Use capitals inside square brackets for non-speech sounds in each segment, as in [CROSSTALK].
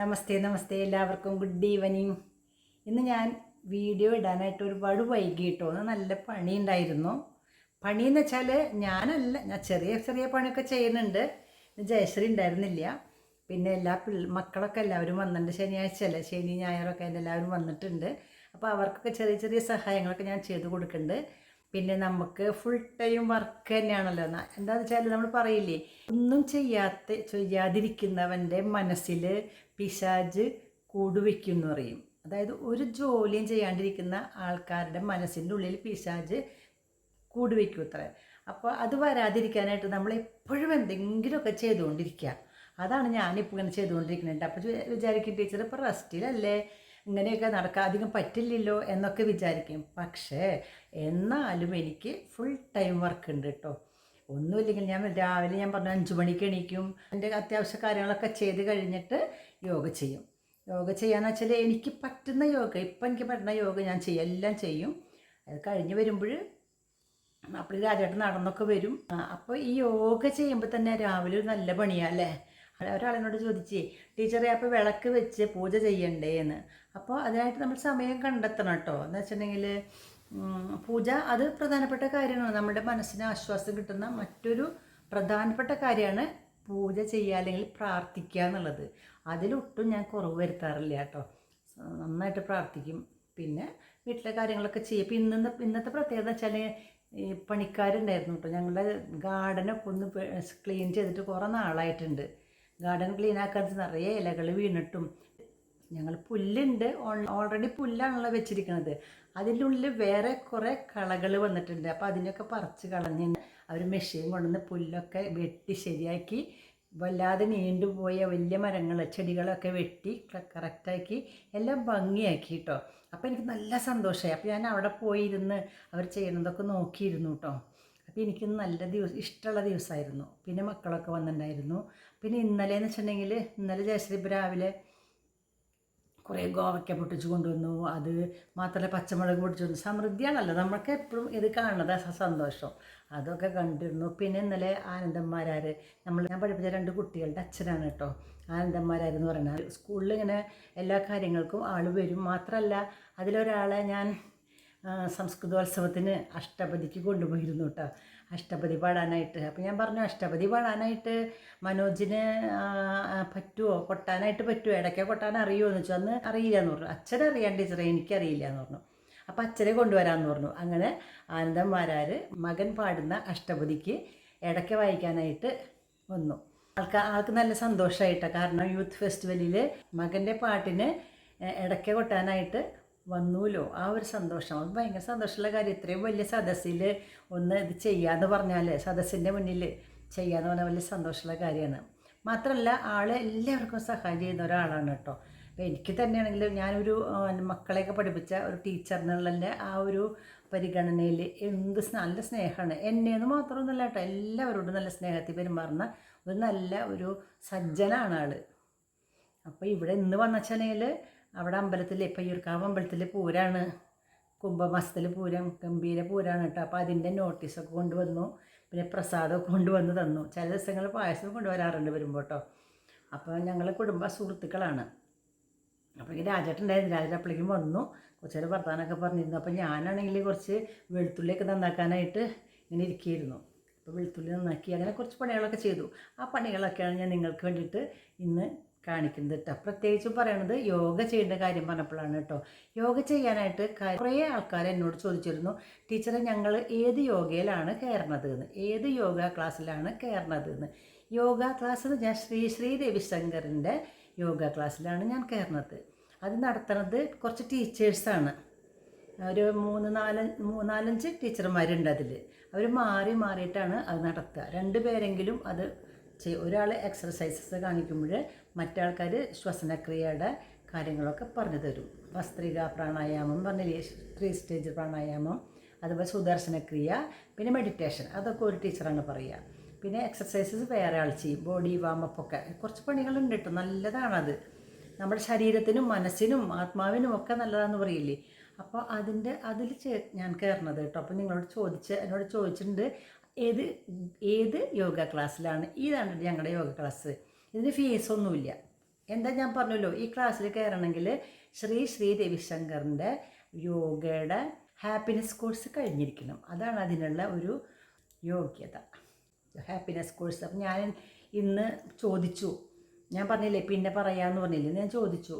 നമസ്തേ നമസ്തേ എല്ലാവർക്കും. Good evening ഇന്ന് ഞാൻ വീഡിയോ ഇടാനായിട്ട് ഒരുപാട് വൈകിട്ടോ? നല്ല പണി ഉണ്ടായിരുന്നു പണി എന്ന് വെച്ചാൽ ഞാനല്ല ഞാൻ ചെറിയ ചെറിയ പണിയൊക്കെ ചെയ്യുന്നുണ്ട്. ജയശ്രീ ഉണ്ടായിരുന്നില്ല. പിന്നെ എല്ലാ പിള്ള മക്കളൊക്കെ എല്ലാവരും വന്നിട്ടുണ്ട് ശനിയാഴ്ച അല്ലേ? ശനി ഞായറൊക്കെ എല്ലാവരും വന്നിട്ടുണ്ട്. അപ്പോൾ അവർക്കൊക്കെ ചെറിയ ചെറിയ സഹായങ്ങളൊക്കെ ഞാൻ ചെയ്തു കൊടുക്കുന്നുണ്ട്. പിന്നെ നമുക്ക് ഫുൾ ടൈം വർക്ക് തന്നെയാണല്ലോ. എന്താണെന്ന് വെച്ചാൽ നമ്മൾ പറയില്ലേ ഒന്നും ചെയ്യാത്ത ചെയ്യാതിരിക്കുന്നവന്റെ മനസ്സിൽ പിശാജ് കൂടുവെക്കും എന്ന് പറയും. അതായത് ഒരു ജോലിയും ചെയ്യാണ്ടിരിക്കുന്ന ആൾക്കാരുടെ മനസ്സിന്റെ ഉള്ളിൽ പിശാജ് കൂടുവെക്കും അത്ര അപ്പോൾ അത് വരാതിരിക്കാനായിട്ട് നമ്മൾ എപ്പോഴും എന്തെങ്കിലുമൊക്കെ ചെയ്തുകൊണ്ടിരിക്കുക. അതാണ് ഞാനിപ്പോൾ ഇങ്ങനെ ചെയ്തുകൊണ്ടിരിക്കുന്നുണ്ട്. അപ്പോൾ വിചാരിക്കും ടീച്ചർ ഇപ്പോൾ റെസ്റ്റിലല്ലേ ഇങ്ങനെയൊക്കെ നടക്കാൻ അധികം പറ്റില്ലല്ലോ എന്നൊക്കെ വിചാരിക്കും. പക്ഷേ എന്നാലും എനിക്ക് ഫുൾ ടൈം വർക്ക് ഉണ്ട് കേട്ടോ ഒന്നുമില്ലെങ്കിൽ ഞാൻ രാവിലെ ഞാൻ പറഞ്ഞു അഞ്ച് മണിക്ക് എണീക്കും. എന്റെ അത്യാവശ്യ കാര്യങ്ങളൊക്കെ ചെയ്ത് കഴിഞ്ഞിട്ട് യോഗ ചെയ്യും. യോഗ ചെയ്യാന്ന് വെച്ചാൽ എനിക്ക് പറ്റുന്ന യോഗ ഇപ്പം എനിക്ക് പറ്റുന്ന യോഗ ഞാൻ ചെയ്യും. എല്ലാം ചെയ്യും. അത് കഴിഞ്ഞ് വരുമ്പോൾ അപ്പോൾ രാജേട്ടൻ നടന്നൊക്കെ വരും. അപ്പോൾ ഈ യോഗ ചെയ്യുമ്പോൾ തന്നെ രാവിലെ ഒരു നല്ല പണിയാ അല്ലേ? ഒരാളെന്നോട് ചോദിച്ചേ ടീച്ചറെ അപ്പോൾ വിളക്ക് വെച്ച് പൂജ ചെയ്യണ്ടേ? എന്ന്. അപ്പോൾ അതിനായിട്ട് നമ്മൾ സമയം കണ്ടെത്തണം കേട്ടോ എന്ന് വെച്ചിട്ടുണ്ടെങ്കിൽ പൂജ അത് പ്രധാനപ്പെട്ട കാര്യമാണ്. നമ്മുടെ മനസ്സിന് ആശ്വാസം കിട്ടുന്ന മറ്റൊരു പ്രധാനപ്പെട്ട കാര്യമാണ് പൂജ ചെയ്യുക അല്ലെങ്കിൽ പ്രാർത്ഥിക്കുക എന്നുള്ളത്. അതിലൊട്ടും ഞാൻ കുറവ് വരുത്താറില്ല കേട്ടോ നന്നായിട്ട് പ്രാർത്ഥിക്കും. പിന്നെ വീട്ടിലെ കാര്യങ്ങളൊക്കെ ചെയ്യും. ഇപ്പം ഇന്നത്തെ ഇന്നത്തെ പ്രത്യേകത വെച്ചാൽ ഈ പണിക്കാരുണ്ടായിരുന്നു കേട്ടോ ഞങ്ങളുടെ ഗാർഡനൊക്കെ ഒന്ന് ക്ലീൻ ചെയ്തിട്ട് കുറേ നാളായിട്ടുണ്ട്. ഗാർഡൻ ക്ലീൻ ആക്കാൻ നിറയെ ഇലകൾ വീണിട്ടും. ഞങ്ങൾ പുല്ലുണ്ട്. ഓൾറെഡി പുല്ലാണല്ലോ വെച്ചിരിക്കുന്നത് അതിന്റെ ഉള്ളിൽ വേറെ കുറേ കളകൾ വന്നിട്ടുണ്ട്. അപ്പോൾ അതിനൊക്കെ പറിച്ച് കളഞ്ഞ് അവർ മെഷീൻ കൊണ്ടുവന്ന് പുല്ലൊക്കെ വെട്ടി ശരിയാക്കി. വല്ലാതെ നീണ്ടുപോയ വലിയ മരങ്ങൾ ചെടികളൊക്കെ വെട്ടി കറക്റ്റാക്കി എല്ലാം ഭംഗിയാക്കി കേട്ടോ അപ്പോൾ എനിക്ക് നല്ല സന്തോഷമായി അപ്പോൾ ഞാൻ അവിടെ പോയിരുന്ന് അവർ ചെയ്യുന്നതൊക്കെ നോക്കിയിരുന്നു കേട്ടോ അപ്പോൾ എനിക്ക് നല്ല ദിവസം ഇഷ്ടമുള്ള ദിവസമായിരുന്നു പിന്നെ മക്കളൊക്കെ വന്നിട്ടുണ്ടായിരുന്നു. പിന്നെ ഇന്നലെ എന്ന് വെച്ചിട്ടുണ്ടെങ്കിൽ ഇന്നലെ ജയശ്രീ രാവിലെ കുറേ ഗോവയ്ക്ക പൊട്ടിച്ച് കൊണ്ടുവന്നു. അത് മാത്രമല്ല പച്ചമുളക് പൊട്ടിച്ചു കൊണ്ടു സമൃദ്ധിയാണല്ലോ നമ്മൾക്ക് എപ്പോഴും ഇത് കാണുന്നത് സന്തോഷം. അതൊക്കെ കണ്ടിരുന്നു. പിന്നെ ഇന്നലെ ആനന്ദന്മാരാർ നമ്മൾ ഞാൻ പഠിപ്പിച്ച രണ്ട് കുട്ടികളുടെ അച്ഛനാണ് കേട്ടോ. ആനന്ദന്മാരായിരുന്നു പറഞ്ഞാൽ സ്കൂളിൽ ഇങ്ങനെ എല്ലാ കാര്യങ്ങൾക്കും ആൾ വരും. മാത്രമല്ല അതിലൊരാളെ ഞാൻ സംസ്കൃതോത്സവത്തിന് അഷ്ടപതിക്ക് കൊണ്ടുപോയിരുന്നു കേട്ടോ. അഷ്ടപതി പാടാനായിട്ട്. അപ്പോൾ ഞാൻ പറഞ്ഞു അഷ്ടപതി പാടാനായിട്ട് മനോജിന് പറ്റുമോ കൊട്ടാനായിട്ട് പറ്റുമോ ഇടയ്ക്ക് കൊട്ടാൻ അറിയുമോ എന്ന് വെച്ചു അന്ന് അറിയില്ല എന്ന് പറഞ്ഞു. അച്ഛനെ അറിയാൻ ടീച്ചറെ എനിക്കറിയില്ല എന്ന് പറഞ്ഞു. അപ്പോൾ അച്ഛനെ കൊണ്ടുവരാമെന്ന് പറഞ്ഞു. അങ്ങനെ ആനന്ദന്മാരാർ മകൻ പാടുന്ന അഷ്ടപതിക്ക് ഇടയ്ക്ക് വായിക്കാനായിട്ട് വന്നു. ആൾക്ക് ആൾക്ക് നല്ല സന്തോഷമായിട്ടാണ് കാരണം യൂത്ത് ഫെസ്റ്റിവലിൽ മകന്റെ പാട്ടിന് ഇടയ്ക്ക് കൊട്ടാനായിട്ട് വന്നൂലോ? ആ ഒരു സന്തോഷം. അത് ഭയങ്കര സന്തോഷമുള്ള കാര്യം. ഇത്രയും വലിയ സദസ്സിൽ ഒന്ന് ഇത് ചെയ്യാന്ന് പറഞ്ഞാൽ സദസ്സിന്റെ മുന്നിൽ ചെയ്യാന്ന് പറഞ്ഞാൽ വലിയ സന്തോഷമുള്ള കാര്യമാണ്. മാത്രമല്ല ആളെ എല്ലാവർക്കും സഹായം ചെയ്യുന്ന ഒരാളാണ് കേട്ടോ. അപ്പോൾ എനിക്ക് തന്നെയാണെങ്കിലും ഞാനൊരു മക്കളെയൊക്കെ പഠിപ്പിച്ച ഒരു ടീച്ചറിനുള്ള ആ ഒരു പരിഗണനയിൽ എന്ത് നല്ല സ്നേഹമാണ്. എന്നെന്ന് മാത്രമൊന്നുമല്ല കേട്ടോ എല്ലാവരോടും നല്ല സ്നേഹത്തിൽ പെരുമാറുന്ന ഒരു നല്ല ഒരു സജ്ജനാണ് ആൾ അപ്പോൾ ഇവിടെ ഇന്ന് വന്നച്ചാണെങ്കിൽ അവിടെ അമ്പലത്തിൽ പയ്യൂർക്കാവ് അമ്പലത്തിൽ പൂരാണ്. കുംഭമാസത്തിൽ പൂരം ഗംഭീര പൂരാണ് കേട്ടോ. അപ്പോൾ അതിന്റെ നോട്ടീസൊക്കെ കൊണ്ടുവന്നു. പിന്നെ പ്രസാദമൊക്കെ കൊണ്ടുവന്ന് തന്നു. ചില ദിവസങ്ങൾ പായസം കൊണ്ടുവരാറുണ്ട് വരുമ്പോൾ കേട്ടോ അപ്പോൾ ഞങ്ങൾ കുടുംബ സുഹൃത്തുക്കളാണ്. അപ്പോൾ ഈ രാജേട്ടൻ അപ്പോഴേക്കും വന്നു. കുറച്ച് നേരം വർത്താനൊക്കെ പറഞ്ഞിരുന്നു. അപ്പോൾ ഞാനാണെങ്കിൽ കുറച്ച് വെളുത്തുള്ളിയൊക്കെ നന്നാക്കാനായിട്ട് ഇങ്ങനെ ഇരിക്കുകയായിരുന്നു അപ്പോൾ വെളുത്തുള്ളി നന്നാക്കി. അങ്ങനെ കുറച്ച് പണികളൊക്കെ ചെയ്തു. ആ പണികളൊക്കെയാണ് ഞാൻ നിങ്ങൾക്ക് വേണ്ടിയിട്ട് ഇന്ന് കാണിക്കുന്നത് കേട്ടോ. പ്രത്യേകിച്ചും പറയണത് യോഗ ചെയ്യേണ്ട കാര്യം പറഞ്ഞപ്പോഴാണ് കേട്ടോ. യോഗ ചെയ്യാനായിട്ട് കുറേ ആൾക്കാർ എന്നോട് ചോദിച്ചിരുന്നു ടീച്ചറെ ഞങ്ങൾ ഏത് യോഗയിലാണ് കയറണത് എന്ന് ഏത് യോഗ ക്ലാസ്സിലാണ് കയറണത് എന്ന് യോഗ ക്ലാസ് ഞാൻ ശ്രീ ശ്രീ രവിശങ്കറിന്റെ യോഗ ക്ലാസ്സിലാണ് ഞാൻ കയറുന്നത് അത് നടത്തുന്നത് കുറച്ച് ടീച്ചേഴ്സാണ് ഒരു മൂന്ന് നാല് മൂന്നാലഞ്ച് ടീച്ചർമാരുണ്ട് അതിൽ അവർ മാറി മാറിയിട്ടാണ് അത് നടത്തുക. രണ്ട് പേരെങ്കിലും അത് ചെയ്യും ഒരാൾ എക്സർസൈസസ് കാണിക്കുമ്പോൾ മറ്റാൾക്കാർ ശ്വസനക്രിയയുടെ കാര്യങ്ങളൊക്കെ പറഞ്ഞു തരും വസ്ത്രിക പ്രാണായാമം പറഞ്ഞില്ലേ? ത്രീ സ്റ്റേജ് പ്രാണായാമം അതുപോലെ സുദർശനക്രിയ പിന്നെ മെഡിറ്റേഷൻ അതൊക്കെ ഒരു ടീച്ചറാണ് പറയുക. പിന്നെ എക്സസൈസസ് വേറെ ആൾ ചെയ്യും. ബോഡി വാമപ്പൊക്കെ കുറച്ച് പണികളുണ്ട് കേട്ടോ നല്ലതാണത്. നമ്മുടെ ശരീരത്തിനും മനസ്സിനും ആത്മാവിനും ഒക്കെ നല്ലതാണെന്ന് പറയില്ലേ? അപ്പോൾ അതിന്റെ അതിൽ ചേ ഞാൻ കയറണത് കേട്ടോ അപ്പോൾ നിങ്ങളോട് ചോദിച്ച് എന്നോട് ചോദിച്ചിട്ടുണ്ട് ഏത് ഏത് യോഗ ക്ലാസ്സിലാണ് ഇതാണ് ഞങ്ങളുടെ യോഗ ക്ലാസ് ഇതിന് ഫീസൊന്നുമില്ല എന്താ ഞാൻ പറഞ്ഞല്ലോ? ഈ ക്ലാസ്സിൽ കയറണമെങ്കിൽ ശ്രീ ശ്രീ രവിശങ്കറിന്റെ യോഗയുടെ ഹാപ്പിനെസ് കോഴ്സ് കഴിഞ്ഞിരിക്കണം. അതാണ് അതിനുള്ള ഒരു യോഗ്യത. ഹാപ്പിനെസ് കോഴ്സ് അപ്പം ഞാൻ ഇന്ന് ചോദിച്ചു. ഞാൻ പറഞ്ഞില്ലേ? പിന്നെ പറയാമെന്ന് പറഞ്ഞില്ലേ? ഞാൻ ചോദിച്ചു.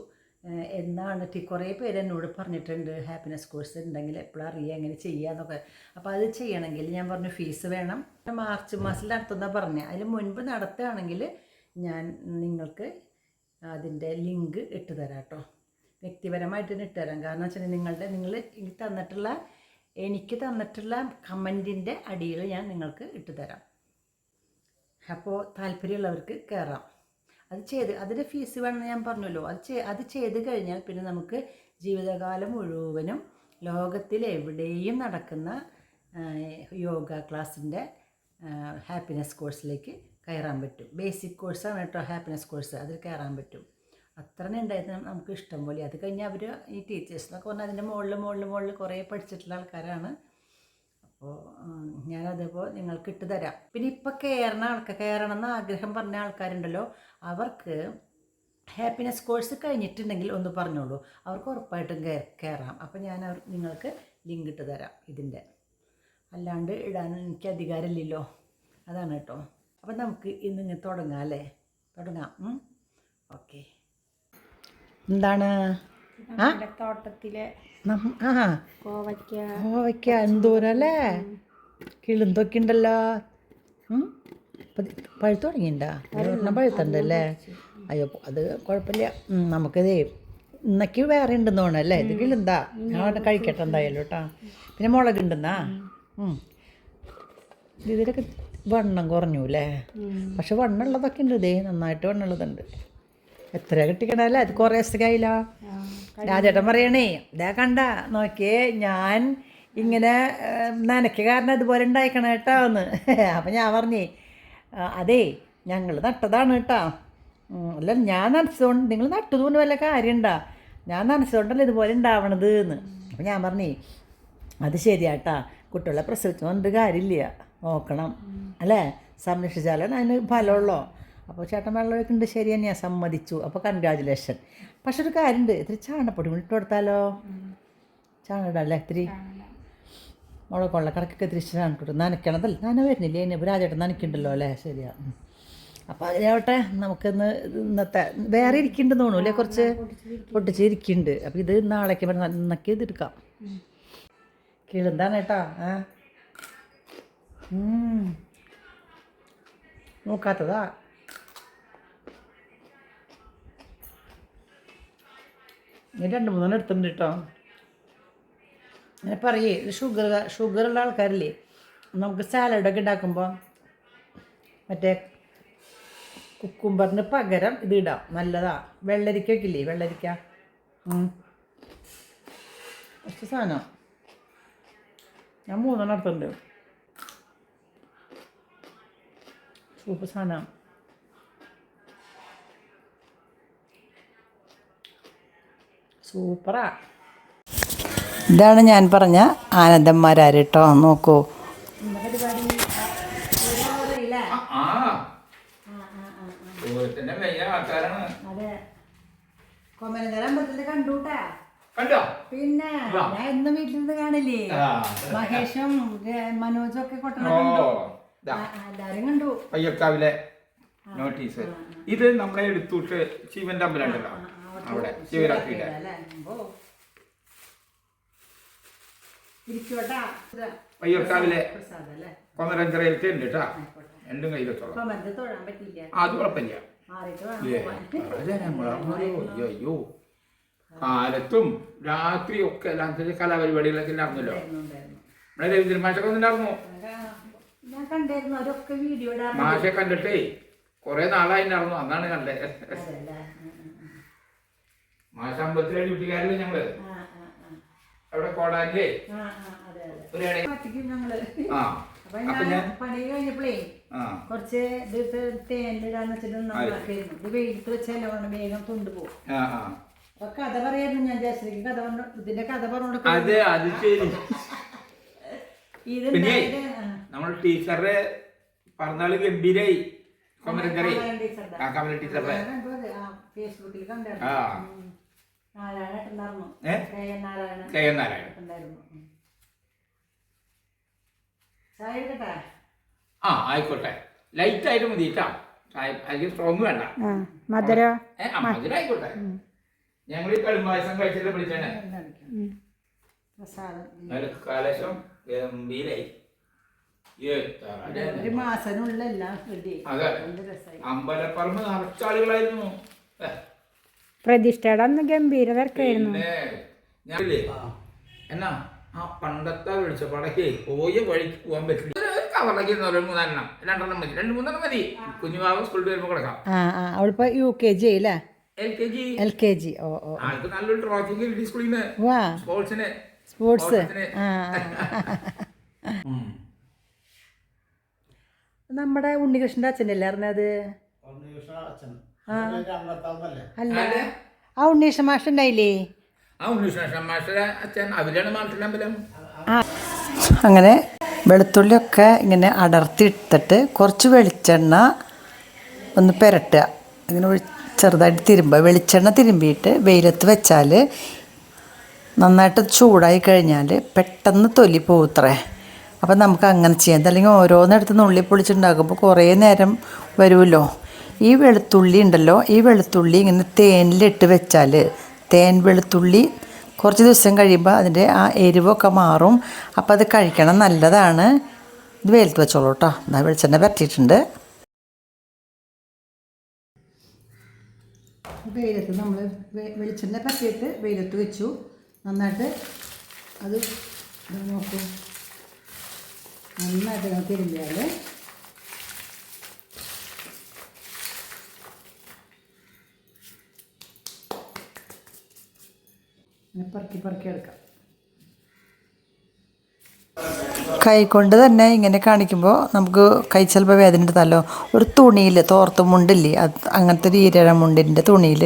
എന്നാണ് ടി കുറേ പേര് എന്നോട് പറഞ്ഞിട്ടുണ്ട് ഹാപ്പിനെസ് കോഴ്സ് ഉണ്ടെങ്കിൽ എപ്പോഴും അറിയാം എങ്ങനെ ചെയ്യാന്നൊക്കെ അപ്പോൾ അത് ചെയ്യണമെങ്കിൽ ഞാൻ പറഞ്ഞു ഫീസ് വേണം. മാർച്ച് മാസത്തിൽ നടത്തുന്ന പറഞ്ഞത് അതിന് മുൻപ് നടത്തുകയാണെങ്കിൽ ഞാൻ നിങ്ങൾക്ക് അതിന്റെ ലിങ്ക് ഇട്ട് തരാം കേട്ടോ വ്യക്തിപരമായിട്ട് തന്നെ ഇട്ടുതരാം കാരണം വെച്ചാൽ നിങ്ങളുടെ നിങ്ങൾ എനിക്ക് തന്നിട്ടുള്ള എനിക്ക് തന്നിട്ടുള്ള കമന്റിന്റെ അടിയിൽ ഞാൻ നിങ്ങൾക്ക് ഇട്ട് തരാം. അപ്പോൾ താല്പര്യമുള്ളവർക്ക് കയറാം. അത് ചെയ്ത് അതിന്റെ ഫീസ് വേണമെന്ന് ഞാൻ പറഞ്ഞല്ലോ. അത് ചെയ് അത് ചെയ്ത് കഴിഞ്ഞാൽ പിന്നെ നമുക്ക് ജീവിതകാലം മുഴുവനും ലോകത്തിൽ എവിടെയും നടക്കുന്ന യോഗ ക്ലാസ്സിന്റെ ഹാപ്പിനെസ് കോഴ്സിലേക്ക് കയറാൻ പറ്റും. ബേസിക് കോഴ്സാണ് കേട്ടോ ഹാപ്പിനെസ് കോഴ്സ് അതിൽ കയറാൻ പറ്റും. അത്ര തന്നെ ഉണ്ടായിരുന്നു നമുക്ക് ഇഷ്ടം പോലെ. അത് കഴിഞ്ഞാൽ അവർ ഈ ടീച്ചേഴ്സ് എന്നൊക്കെ പറഞ്ഞാൽ അതിന്റെ മുകളിൽ മുകളിൽ മുകളിൽ കുറേ പഠിച്ചിട്ടുള്ള ആൾക്കാരാണ്. അപ്പോൾ ഞാനതിപ്പോൾ നിങ്ങൾക്ക് ഇട്ട് തരാം. പിന്നെ ഇപ്പോൾ കയറണ ആൾക്കാർ കയറണം എന്ന് ആഗ്രഹം പറഞ്ഞ ആൾക്കാരുണ്ടല്ലോ അവർക്ക് ഹാപ്പിനെസ് കോഴ്സ് കഴിഞ്ഞിട്ടുണ്ടെങ്കിൽ ഒന്ന് പറഞ്ഞോളൂ. അവർക്ക് ഉറപ്പായിട്ടും കയറി കയറാം അപ്പോൾ ഞാൻ അവർ നിങ്ങൾക്ക് ലിങ്ക് ഇട്ട് തരാം ഇതിന്റെ അല്ലാണ്ട് ഇടാൻ എനിക്ക് അധികാരമില്ലല്ലോ. അതാണ് കേട്ടോ. അപ്പം നമുക്ക് ഇന്ന് ഇങ്ങനെ തുടങ്ങാം അല്ലേ? തുടങ്ങാം. ഓക്കെ. എന്താണ്? തോട്ടത്തിലെ കോവയ്ക്ക. എന്തോരല്ലേ കിളുന്തൊക്കെ ഉണ്ടല്ലോ. പഴുത്തു തുടങ്ങിയിട്ടുണ്ടാ ഒരെണ്ണം പഴുത്തുണ്ടല്ലേ അയ്യോ അത് കുഴപ്പമില്ല. നമുക്കിതേ ഇന്നക്ക് വേറെ ഉണ്ടെന്ന് തോന്നല്ലേ ഇത് കിളുന്താ? ഞാൻ കഴിക്കട്ടെ എന്തായാലും കേട്ടോ പിന്നെ മുളക് ഉണ്ടെന്നാ ഉം. ഇതിലൊക്കെ വണ്ണം കുറഞ്ഞു അല്ലേ പക്ഷെ വണ്ണുള്ളതൊക്കെ ഉണ്ട്. ഇതേ നന്നായിട്ട് വണ്ണുള്ളതുണ്ട്. എത്ര കിട്ടിക്കണല്ലേ അത് കുറേ ദിവസത്തേക്കായില്ല രാജേട്ടൻ പറയണേ. ഇതാ കണ്ട നോക്കിയേ ഞാൻ ഇങ്ങനെ നനയ്ക്ക് കാരണം ഇതുപോലെ ഉണ്ടായിക്കണ കേട്ടോ എന്ന്. [LAUGHS] അപ്പം ഞാൻ പറഞ്ഞേ അതെ ഞങ്ങൾ നട്ടതാണ് കേട്ടോ. അല്ല ഞാൻ നനച്ചതുകൊണ്ട് നിങ്ങൾ നട്ടതുകൊണ്ട് വല്ല കാര്യമുണ്ടാ? ഞാൻ നനച്ചതുകൊണ്ടല്ല ഇതുപോലെ ഉണ്ടാവണത് എന്ന്. അപ്പം ഞാൻ പറഞ്ഞേ അത് ശരിയാട്ടാ. കുട്ടികളെ പ്രസവിച്ചു കൊണ്ട് കാര്യമില്ല. നോക്കണം. അല്ലേ? സംരക്ഷിച്ചാലാണ് അതിന് ഫലമുള്ളൂ. അപ്പോൾ ചേട്ടൻ വെള്ളം ഒഴിക്കുന്നുണ്ട് ശരി തന്നെയാ സമ്മതിച്ചു. അപ്പോൾ കൺഗ്രാജുലേഷൻ പക്ഷെ ഒരു കാര്യമുണ്ട്. ഇത്തിരി ചാണപ്പൊടി കൂടി ഇട്ട് കൊടുത്താലോ? ചാണകം ഇടാല്ലേ ഇത്തിരി? മുളക് കൊള്ള കറക്കൊക്കെ ഇത്തിരി ചാണകം നനയ്ക്കണതല്ല. നന വരുന്നില്ല? ഇനി രാജേട്ടൻ നനയ്ക്കുണ്ടല്ലോ അല്ലേ? ശരിയാ. അപ്പോൾ അതിനാവട്ടെ നമുക്കിന്ന് ഇന്നത്തെ വേറെ ഇരിക്കുന്നുണ്ടെന്ന് തോന്നുന്നു അല്ലേ? കുറച്ച് പൊട്ടിച്ച് ഇരിക്കുന്നുണ്ട് അപ്പോൾ ഇത് നാളേക്ക് നന്നാക്കി ഇത് എടുക്കാം. കിളുന്താണ് കേട്ടോ. ആ. നോക്കാത്തതാ. ഞാൻ രണ്ട് മൂന്നെണ്ണം എടുത്തിട്ടുണ്ട് കേട്ടോ. ഞാൻ പറയേ ഷുഗർ ഷുഗറുള്ള ആൾക്കാരില്ലേ? നമുക്ക് സാലഡൊക്കെ ഉണ്ടാക്കുമ്പോൾ മറ്റേ കുക്കുംബറിന് പകരം ഇത് ഇടാം. നല്ലതാ. വെള്ളരിക്കൊക്കെ ഇല്ലേ വെള്ളരിക്ക. കുറച്ച് സാധനം. ഞാൻ മൂന്നെണ്ണം എടുത്തിട്ടുണ്ട്. സൂപ്പർ സാധനം സൂപ്പറാ. ഇതാണ് ഞാൻ പറഞ്ഞ ആനന്ദന്മാരാരട്ടോ നോക്കൂ. പിന്നെ ഞാൻ ഇന്ന് വീട്ടിൽ നിന്ന് കാണില്ലേ? ആ. മഹേഷും മനോജും ഒക്കെ കൊട്ടണ പയ്യക്കാവിലെ നോട്ടീസ്. ഇത് നമ്മളെ എടുത്തൂട്ട് ശിവന്റെ അമ്പലം ഉണ്ടല്ലോ അവിടെ ശിവരാത്രിയുടെ അയ്യക്കാവിലെ പ്രസാദം ഉണ്ട് കേട്ടാ. രണ്ടും കയ്യിലെത്തോളം. അത് കുഴപ്പമില്ല അയ്യോ കാലത്തും രാത്രിയും ഒക്കെ കലാപരിപാടികളൊക്കെ ഉണ്ടായിരുന്നല്ലോ. നമ്മുടെ നമ്മളെ രവീന്ദ്രൻ മാഷൊക്കെ ഉണ്ടായിരുന്നു ഞാൻ കണ്ടായിരുന്നു അവരൊക്കെ വീഡിയോ ഇടാറുണ്ട്. മാഷെ കണ്ടിട്ടേ കുറെ നടന്നു അന്നാണ് കണ്ടേ. അതല്ലേ ഉം, ഉം, ഉം. മാഷ അമ്പലത്തിലെ ഡ്യൂട്ടിക്കാരല്ലേ ഞങ്ങൾ. അവിടെ കോടാനിലെ? ആ, ആ, അതെ, അതെ. ഒരു ഇടയിൽ. ഒറ്റയ്ക്ക് ആ അപ്പൊ അപ്പൊ ഞാൻ ഞാൻ പണി കഴിഞ്ഞപ്പോഴേ കുറച്ച് ഇത് തേനിലിടാന്ന് വെച്ചിട്ട് ഇത് വെയിലത്ത് വെച്ചാൽ വേഗം തുണ്ട് പോകും ആ ആ. അപ്പൊ കഥ പറയായിരുന്നു ഞാൻ ജയശ്രീക്ക്. കഥ പറഞ്ഞു ഇതിന്റെ കഥ പറഞ്ഞു അതെ ശരി. [LAUGHS] ഇത് നമ്മൾ ടീച്ചറെ പറഞ്ഞാൽ ഗംഭീരായി. കൊമരക്കറി. ആ കമല ടീച്ചറുടെ. ആ, ഏ? കെ എൻ നാരായണൻ ആ ആയിക്കോട്ടെ. ലൈറ്റ് ആയിട്ട് മതി കേട്ടോ. അല്ലെങ്കിൽ സ്ട്രോങ് വേണ്ട. മധുര? ആയിക്കോട്ടെ. ഞങ്ങൾ ഈ കളിമാസം കഴിച്ചിട്ട് വിളിച്ചാണ് കാലേശം ഗംഭീരായി. ഒരു മാസനുള്ള എല്ലാം അമ്പലപ്പറമ്പ് നിറച്ച ആളുകളായിരുന്നു പ്രതിഷ്ഠയുടെ അന്ന് ഗംഭീര തിരക്കായിരുന്നു. എന്നാ? ആ പണ്ടത്തെ വെളിച്ചപ്പാടൊക്കെ പോയ വഴിക്ക് പോകാൻ പറ്റില്ല. ഒരു ഒരു മൂന്നെണ്ണം. രണ്ടെണ്ണം മതി. രണ്ട് മൂന്നെണ്ണം മതി. കുഞ്ഞുമാവ് സ്കൂളിൽ വരുമ്പോൾ കിടക്കാം. ആ ആ. അവളിപ്പോ യു കെ ജി ആയില്ലേ L K G L K G ഓ ഓ. ആൾക്ക് നല്ലൊരു ട്രോഫി കിട്ടി സ്കൂളിൽ നിന്ന്. വാ. സ്പോർട്സിന് സ്പോർട്സ്. [LAUGHS] നമ്മുടെ ഉണ്ണികൃഷ്ണന്റെ അച്ഛനല്ലേ അറിഞ്ഞത് അല്ല. ആ ഉണ്ണീഷ മാഷ് ഉണ്ടായില്ലേ? ഉണ്ണികൃഷ്ണ അങ്ങനെ വെളുത്തുള്ളിയൊക്കെ ഇങ്ങനെ അടർത്തിയിട്ടിട്ട് കുറച്ച് വെളിച്ചെണ്ണ ഒന്ന് പുരട്ടുക. ഇങ്ങനെ ചെറുതായിട്ട് തിരുമ്പുക. വെളിച്ചെണ്ണ തിരുമ്പിയിട്ട് വെയിലത്ത് വെച്ചാൽ നന്നായിട്ട് ചൂടായി കഴിഞ്ഞാൽ പെട്ടെന്ന് തൊലി പോവുത്രേ. അപ്പം നമുക്ക് അങ്ങനെ ചെയ്യാം അല്ലെങ്കിൽ ഓരോന്നെടുത്ത് നുള്ളി പൊളിച്ചിട്ടുണ്ടാക്കുമ്പോൾ കുറേ നേരം വരുമല്ലോ. ഈ വെളുത്തുള്ളി ഉണ്ടല്ലോ. ഈ വെളുത്തുള്ളി ഇങ്ങനെ തേനിലിട്ട് വെച്ചാൽ തേൻ വെളുത്തുള്ളി കുറച്ച് ദിവസം കഴിയുമ്പോൾ അതിന്റെ ആ എരിവൊക്കെ മാറും. അപ്പോൾ അത് കഴിക്കണം. നല്ലതാണ്. ഇത് വെയിലത്ത് വെച്ചോളൂ കേട്ടോ. എന്നാൽ വെളിച്ചെണ്ണ പറ്റിയിട്ടുണ്ട് വെയിലത്ത് നമ്മൾ വെളിച്ചെണ്ണ പറ്റിയിട്ട് വെയിലത്ത് വെച്ചു. നന്നായിട്ട് അത് നോക്കൂ. നന്നായിട്ട് തിരുമ്പിയാൽ പറക്കി പെറുക്കി എടുക്കാം. കൈ കൊണ്ട് തന്നെ ഇങ്ങനെ കാണിക്കുമ്പോൾ നമുക്ക് കൈ ചിലപ്പോൾ വേദന എടുത്താലോ? ഒരു തുണിയിൽ തോർത്ത് മുണ്ടില്ലേ അത് അങ്ങനത്തെ ഒരു ഈരഴ മുണ്ടിന്റെ തുണിയിൽ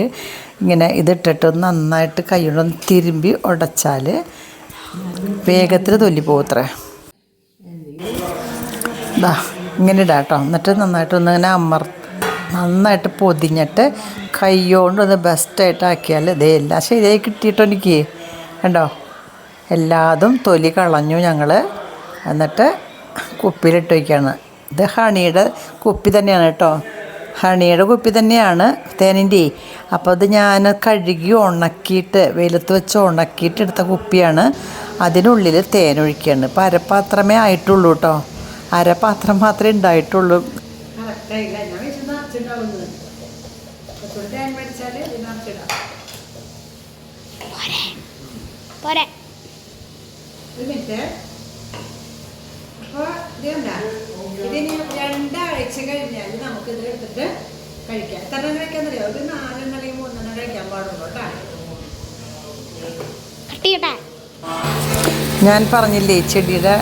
ഇങ്ങനെ ഇതിട്ടിട്ട് നന്നായിട്ട് കൈ കൊണ്ടൊന്ന് തിരുമ്പി ഉടച്ചാൽ വേഗത്തിൽ തൊല്ലി പോകത്രേ ദാ ഇങ്ങനെ ഇടാം കേട്ടോ എന്നിട്ട് നന്നായിട്ട് ഒന്ന് ഇങ്ങനെ അമർ നന്നായിട്ട് പൊതിഞ്ഞിട്ട് കയ്യോണ്ട് ഒന്ന് ബെസ്റ്റായിട്ട് ആക്കിയാൽ ഇതേ എല്ലാം ശരിയായി കിട്ടിയിട്ടോ എനിക്ക്. കണ്ടോ? എല്ലാതും തൊലി കളഞ്ഞു ഞങ്ങൾ എന്നിട്ട് കുപ്പിയിലിട്ട് വയ്ക്കുകയാണ് ഇത് ഹണിയുടെ കുപ്പി തന്നെയാണ് കേട്ടോ ഹണിയുടെ കുപ്പി തന്നെയാണ് തേനിന്റെ. അപ്പോൾ അത് ഞാൻ കഴുകി ഉണക്കിയിട്ട് വെയിലത്ത് വെച്ച് ഉണക്കിയിട്ട് എടുത്ത കുപ്പിയാണ്. അതിനുള്ളിൽ തേൻ അരപ്പാത്രമേ ആയിട്ടുള്ളൂ കേട്ടോ അരപാത്രം മാത്രമേ ഉണ്ടായിട്ടുള്ളൂ. പോരെ. രണ്ടാഴ്ച കഴിഞ്ഞാൽ നമുക്ക് ഇത് എടുത്തിട്ട് കഴിക്കാം. എത്ര എണ്ണം കഴിക്കാന്നറിയോ? ഒരു നാലെണ്ണം അല്ലെങ്കിൽ മൂന്നെണ്ണം കഴിക്കാൻ പാടുള്ളൂ കേട്ടോ. ഞാൻ പറഞ്ഞില്ലേ ചെടിയുടെ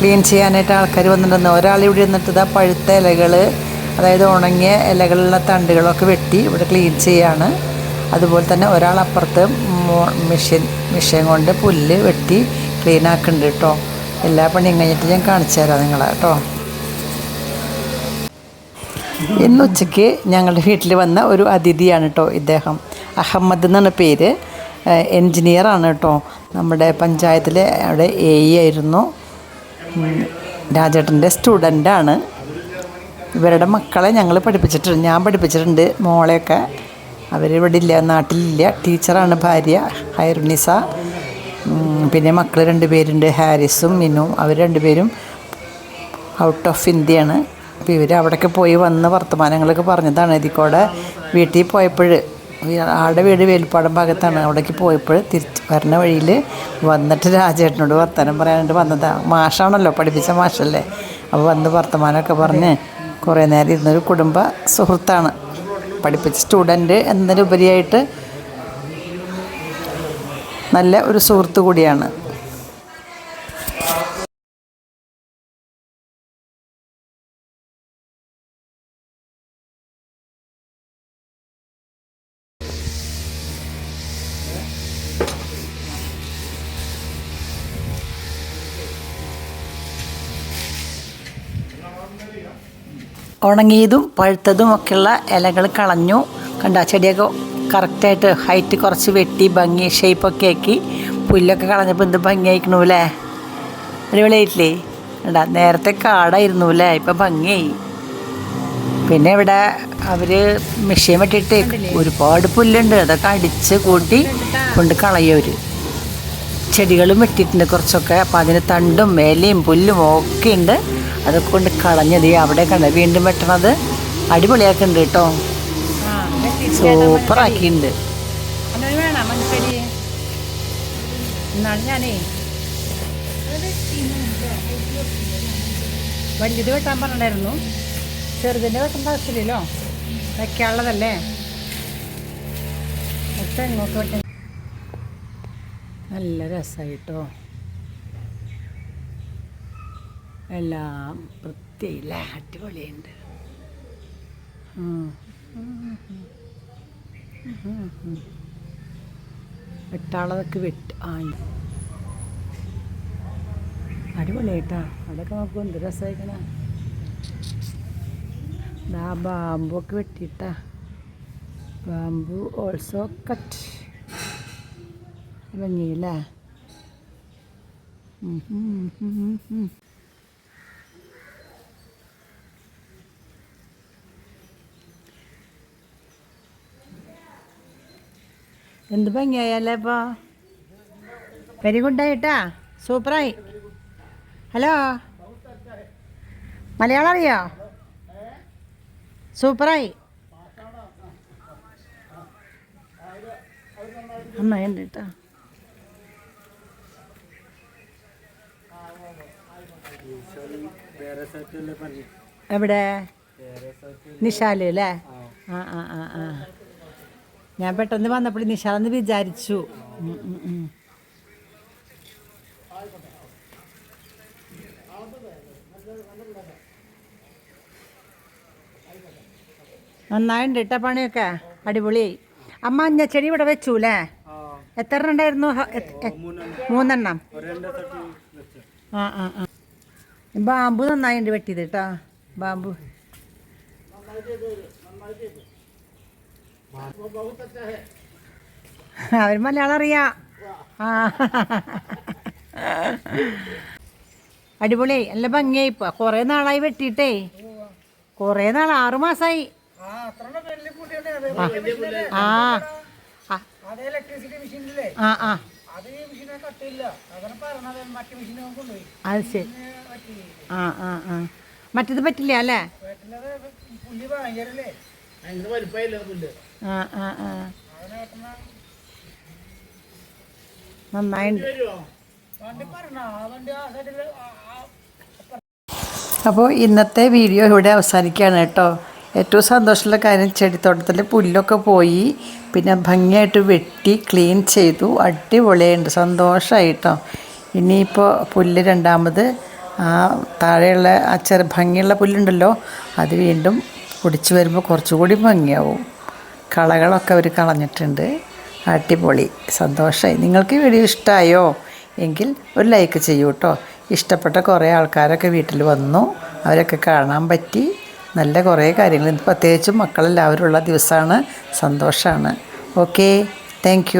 ക്ലീൻ ചെയ്യാനായിട്ട് ആൾക്കാർ വന്നിട്ടുണ്ടെന്ന് ഒരാൾ ഇവിടെ നിന്നിട്ട് ഇതാ പഴുത്ത ഇലകൾ അതായത് ഉണങ്ങിയ ഇലകളുള്ള തണ്ടുകളൊക്കെ വെട്ടി ഇവിടെ ക്ലീൻ ചെയ്യാണ്. അതുപോലെ തന്നെ ഒരാൾ അപ്പുറത്ത് മെഷീൻ മെഷീൻ കൊണ്ട് പുല്ല് വെട്ടി ക്ലീൻ ആക്കുന്നുണ്ട് കേട്ടോ. എല്ലാ പണിയും കഴിഞ്ഞിട്ട് ഞാൻ കാണിച്ചു തരാം നിങ്ങളെ കേട്ടോ. ഇന്ന് ഉച്ചയ്ക്ക് ഞങ്ങളുടെ വീട്ടിൽ വന്ന ഒരു അതിഥിയാണ് കേട്ടോ ഇദ്ദേഹം. അഹമ്മദ് എന്നാണ് പേര്. എൻജിനീയറാണ് കേട്ടോ. നമ്മുടെ പഞ്ചായത്തിലെ അവിടെ എ ആയിരുന്നു. രാജേട്ടന്റെ സ്റ്റുഡന്റാണ്. ഇവരുടെ മക്കളെ ഞങ്ങൾ പഠിപ്പിച്ചിട്ടുണ്ട് ഞാൻ പഠിപ്പിച്ചിട്ടുണ്ട് മോളെയൊക്കെ. അവരിവിടെ ഇല്ല നാട്ടിലില്ല. ടീച്ചറാണ് ഭാര്യ ഹൈറുനിസ. പിന്നെ മക്കൾ രണ്ട് പേരുണ്ട് ഹാരിസും മിനും. അവർ രണ്ടുപേരും ഔട്ട് ഓഫ് ഇന്ത്യയാണ്. അപ്പോൾ ഇവർ അവിടേക്ക് പോയി വന്ന് വർത്തമാനങ്ങളൊക്കെ പറഞ്ഞതാണ്. ഇതിക്കൂടെ വീട്ടിൽ പോയപ്പോൾ ആളുടെ വീട് വേൽപ്പാടം ഭാഗത്താണ്. അവിടേക്ക് പോയപ്പോൾ തിരിച്ച് വരുന്ന വഴിയിൽ വന്നിട്ട് രാജേട്ടനോട് വർത്തമാനം പറയാനായിട്ട് വന്നതാണ് മാഷാണല്ലോ പഠിപ്പിച്ച മാഷല്ലേ. അപ്പോൾ വന്ന് വർത്തമാനമൊക്കെ പറഞ്ഞ് കുറേ നേരം ഇരുന്നൊരു കുടുംബ സുഹൃത്താണ്. പഠിപ്പിച്ച സ്റ്റുഡന്റ് എന്നതിലുപരിയായിട്ട് നല്ല ഒരു സുഹൃത്ത് കൂടിയാണ്. ഉണങ്ങിയതും പഴുത്തതും ഒക്കെയുള്ള ഇലകൾ കളഞ്ഞു. കണ്ട ചെടിയൊക്കെ കറക്റ്റായിട്ട് ഹൈറ്റ് കുറച്ച് വെട്ടി ഭംഗി ഷേപ്പൊക്കെ ആക്കി പുല്ലൊക്കെ കളഞ്ഞപ്പോൾ എന്ത് ഭംഗിയായിക്കണു അല്ലേ? അടിപൊളിയായിട്ടില്ലേ? കണ്ടാ നേരത്തെ കാടായിരുന്നു അല്ലേ? ഇപ്പം ഭംഗിയായി. പിന്നെ ഇവിടെ അവർ മെഷീൻ വെട്ടിയിട്ട് ഒരുപാട് പുല്ലുണ്ട്. അതൊക്കെ അടിച്ച് കൂട്ടി കൊണ്ട് കളയും അവർ ചെടികളും വെട്ടിയിട്ടുണ്ട് കുറച്ചൊക്കെ. അപ്പം അതിന് തണ്ടും വേലയും പുല്ലും ഒക്കെ ഉണ്ട്. അതൊക്കെ കൊണ്ട് കളഞ്ഞത് അവിടെ കണ്ട? വീണ്ടും വെട്ടണത് അടിപൊളിയാക്കുന്നുണ്ട് കേട്ടോ. സൂപ്പറാക്കിണ്ട് വലിയത് വെട്ടാൻ പറഞ്ഞിട്ടുണ്ടായിരുന്നു. ചെറുതിന്റെ വെട്ടേണ്ട ആവശ്യമില്ലല്ലോ. വയ്ക്കാനുള്ളതല്ലേ ഒക്കെ ഇങ്ങോട്ട് വെട്ടാൻ നല്ല രസമായിട്ടോ എല്ലാം വൃത്തിയില്ല അടിപൊളിയുണ്ട്. വെട്ടാളതൊക്കെ വെട്ട് ആ. അടിപൊളിയായിട്ടാ. അതൊക്കെ നോക്കൂ എന്ത് രസമായിക്കണ ദാ ബാമ്പു ഒക്കെ വെട്ടിയിട്ടാ. ബാമ്പു ഓൾസോ കട്ട് ഭംഗിയില്ലേ? എന്ത് ഭംഗിയായല്ലേ ഇപ്പോൾ വെരി ഗുഡായിട്ടാ സൂപ്പറായി. ഹലോ? മലയാളം അറിയോ? സൂപ്പറായി. നന്നായിട്ടുണ്ട് കേട്ടോ എവിടെ? അല്ലേ ആ ആ ആ ആ. ഞാൻ പെട്ടെന്ന് വന്നപ്പോൾ നിഷാന്ന് വിചാരിച്ചു. നന്നായിണ്ട് ഇട്ട പണിയൊക്കെ. അടിപൊളിയായി അമ്മ മഞ്ഞച്ചെടി ഇവിടെ വെച്ചു അല്ലേ എത്ര ഉണ്ടായിരുന്നു? മൂന്നെണ്ണം. ആ ആ ആ. ബാമ്പു നന്നായിണ്ട് വെട്ടിയത് കേട്ടോ ബാമ്പു. അവർ മലയാളം അറിയാം. ആ. അടിപൊളി നല്ല ഭംഗിയായി ഇപ്പൊ. കുറേ നാളായി വെട്ടിയിട്ടേ. കൊറേ നാൾ ആറു മാസായി. ആ ആ. ആ. ആ. അത് ശരി. ആ ആ ആ. മറ്റത് പറ്റില്ല അല്ലേ? ആ ആ ആ. അപ്പോൾ ഇന്നത്തെ വീഡിയോ ഇവിടെ അവസാനിക്കുകയാണ് കേട്ടോ. ഏറ്റവും സന്തോഷമുള്ള കാര്യം ചെടിത്തോട്ടത്തിൽ പുല്ലൊക്കെ പോയി പിന്നെ ഭംഗിയായിട്ട് വെട്ടി ക്ലീൻ ചെയ്തു. അടിപൊളിയുണ്ട് സന്തോഷമായിട്ടോ ഇനിയിപ്പോൾ പുല്ല് രണ്ടാമത് ആ താഴെയുള്ള ആ ചെറു ഭംഗിയുള്ള പുല്ലുണ്ടല്ലോ അത് വീണ്ടും കുടിച്ചു വരുമ്പോൾ കുറച്ചുകൂടി ഭംഗിയാവും. കളകളൊക്കെ അവർ കളഞ്ഞിട്ടുണ്ട്. അടിപൊളി. സന്തോഷമായി നിങ്ങൾക്ക് ഈ വീഡിയോ ഇഷ്ടമായോ എങ്കിൽ ഒരു ലൈക്ക് ചെയ്യൂ കേട്ടോ ഇഷ്ടപ്പെട്ട കുറേ ആൾക്കാരൊക്കെ വീട്ടിൽ വന്നു. അവരൊക്കെ കാണാൻ പറ്റി. നല്ല കുറേ കാര്യങ്ങൾ. പ്രത്യേകിച്ചും മക്കളെല്ലാവരും ഉള്ള ദിവസമാണ്. സന്തോഷമാണ് ഓക്കെ. താങ്ക്